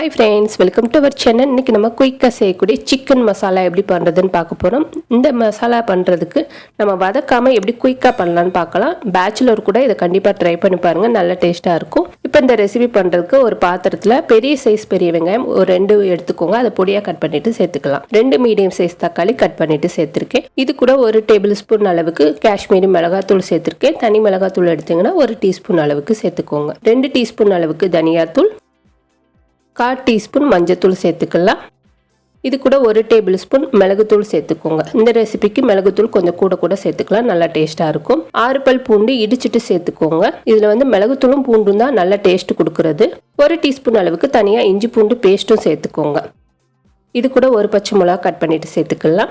Hi friends welcome to our channel இன்னைக்கு நம்ம குயிக்காக செய்யக்கூடிய சிக்கன் மசாலா எப்படி பண்ணுறதுன்னு பார்க்க போகிறோம் இந்த மசாலா பண்ணுறதுக்கு நம்ம வதக்காமல் எப்படி குயிக்காக பண்ணலான்னு பார்க்கலாம். பேச்சுலர் கூட இதை கண்டிப்பாக ட்ரை பண்ணி பாருங்கள் நல்ல டேஸ்ட்டாக இருக்கும். இப்போ இந்த ரெசிபி பண்ணுறதுக்கு ஒரு பாத்திரத்தில் பெரிய சைஸ் பெரிய வெங்காயம் ஒரு ரெண்டு எடுத்துக்கோங்க. அதை பொடியாக கட் பண்ணிவிட்டு சேர்த்துக்கலாம். ரெண்டு மீடியம் சைஸ் தக்காளி கட் பண்ணிட்டு சேர்த்துருக்கேன். இது கூட ஒரு டேபிள் ஸ்பூன் அளவுக்கு காஷ்மீரி மிளகாத்தூள் சேர்த்துருக்கேன். தனி மிளகாத்தூள் எடுத்தீங்கன்னா ஒரு டீஸ்பூன் அளவுக்கு சேர்த்துக்கோங்க. ரெண்டு டீஸ்பூன் அளவுக்கு தனியாத்தூள் கால் டீஸ்பூன் மஞ்சத்தூள் சேர்த்துக்கலாம். இது கூட ஒரு டேபிள் ஸ்பூன் மிளகுத்தூள் சேர்த்துக்கோங்க. இந்த ரெசிபிக்கு மிளகுத்தூள் கொஞ்சம் கூட கூட சேர்த்துக்கலாம். நல்லா டேஸ்ட்டாக இருக்கும். ஆறு பல் பூண்டு இடிச்சிட்டு சேர்த்துக்கோங்க. இதில் வந்து மிளகுத்தூளும் பூண்டும் தான் நல்ல டேஸ்ட் கொடுக்குறது. ஒரு டீஸ்பூன் அளவுக்கு தனியாக இஞ்சி பூண்டு பேஸ்ட்டும் சேர்த்துக்கோங்க. இது கூட ஒரு பச்சை மிளகா கட் பண்ணிட்டு சேர்த்துக்கலாம்.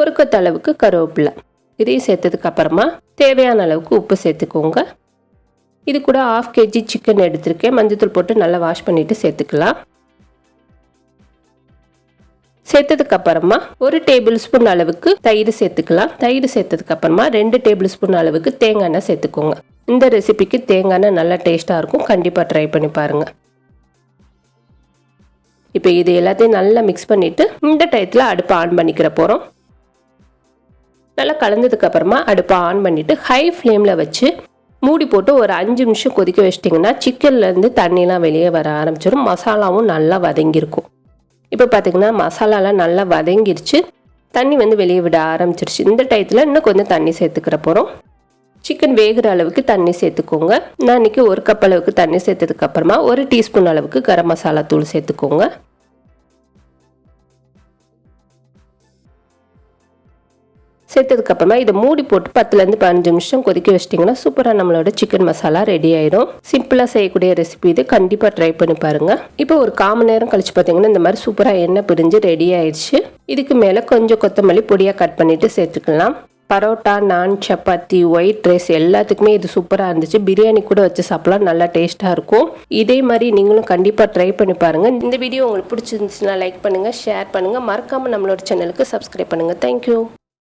ஒரு கொத்த அளவுக்கு கருவேப்பிலை. இதையும் சேர்த்ததுக்கு அப்புறமா தேவையான அளவுக்கு உப்பு சேர்த்துக்கோங்க. இது கூட ஆஃப் கேஜி சிக்கன் எடுத்திருக்கேன். மஞ்சத்தூள் போட்டு நல்லா வாஷ் பண்ணிவிட்டு சேர்த்துக்கலாம். சேர்த்ததுக்கு அப்புறமா ஒரு டேபிள் ஸ்பூன் அளவுக்கு தயிர் சேர்த்துக்கலாம். தயிர் சேர்த்ததுக்கு அப்புறமா ரெண்டு டேபிள் ஸ்பூன் அளவுக்கு தேங்காய் எண்ணெய் சேர்த்துக்கோங்க. இந்த ரெசிபிக்கு தேங்காய் எண்ணெய் நல்லா டேஸ்ட்டாக இருக்கும். கண்டிப்பாக ட்ரை பண்ணி பாருங்கள் இப்போ இது எல்லாத்தையும் நல்லா மிக்ஸ் பண்ணிவிட்டு இந்த டயத்தில் அடுப்பை ஆன் பண்ணிக்கிற போகிறோம் நல்லா கலந்ததுக்கு அப்புறமா அடுப்பை ஆன் பண்ணிவிட்டு ஹை ஃப்ளேமில் வச்சு மூடி போட்டு ஒரு அஞ்சு நிமிஷம் கொதிக்க வச்சிட்டிங்கன்னா சிக்கன்லேருந்து தண்ணிலாம் வெளியே வர ஆரம்பிச்சிடும். மசாலாவும் நல்லா வதங்கியிருக்கும். இப்போ பார்த்தீங்கன்னா மசாலாலாம் நல்லா வதங்கிருச்சு. தண்ணி வந்து வெளியே விட ஆரம்பிச்சிருச்சு. இந்த டயத்தில் இன்னும் கொஞ்சம் தண்ணி சேர்த்துக்கிற போகிறோம் சிக்கன் வேகிற அளவுக்கு தண்ணி சேர்த்துக்கோங்க. நான் இன்றைக்கி ஒரு கப் அளவுக்கு தண்ணி சேர்த்ததுக்கப்புறமா ஒரு டீஸ்பூன் அளவுக்கு கரம் மசாலா தூள் சேர்த்துக்கோங்க. சேர்த்ததுக்கப்புறமா இதை மூடி போட்டு பத்துலேருந்து பதினஞ்சு நிமிஷம் கொதிக்க வச்சிட்டிங்கன்னா சூப்பராக நம்மளோட சிக்கன் மசாலா ரெடி ஆயிரும். சிம்பிளாக செய்யக்கூடிய ரெசிபி இது. கண்டிப்பாக ட்ரை பண்ணி பாருங்கள் இப்போ ஒரு காமன் நேரம் கழிச்சு பார்த்தீங்கன்னா இந்த மாதிரி சூப்பராக எண்ணெய் பிரிஞ்சு ரெடி ஆயிடுச்சு. இதுக்கு மேலே கொஞ்சம் கொத்தமல்லி பொடியாக கட் பண்ணிவிட்டு சேர்த்துக்கலாம். பரோட்டா நான் சப்பாத்தி ஒயிட் ரைஸ் எல்லாத்துக்குமே இது சூப்பராக இருந்துச்சு. பிரியாணி கூட வச்சு சாப்பிடலாம். நல்லா டேஸ்ட்டாக இருக்கும். இதே மாதிரி நீங்களும் கண்டிப்பாக ட்ரை பண்ணி பாருங்கள் இந்த வீடியோ உங்களுக்கு பிடிச்சிருந்துச்சுன்னா லைக் பண்ணுங்கள் ஷேர் பண்ணுங்கள் மறக்காமல் நம்மளோட சேனலுக்கு சப்ஸ்கிரைப் பண்ணுங்கள் தேங்க்யூ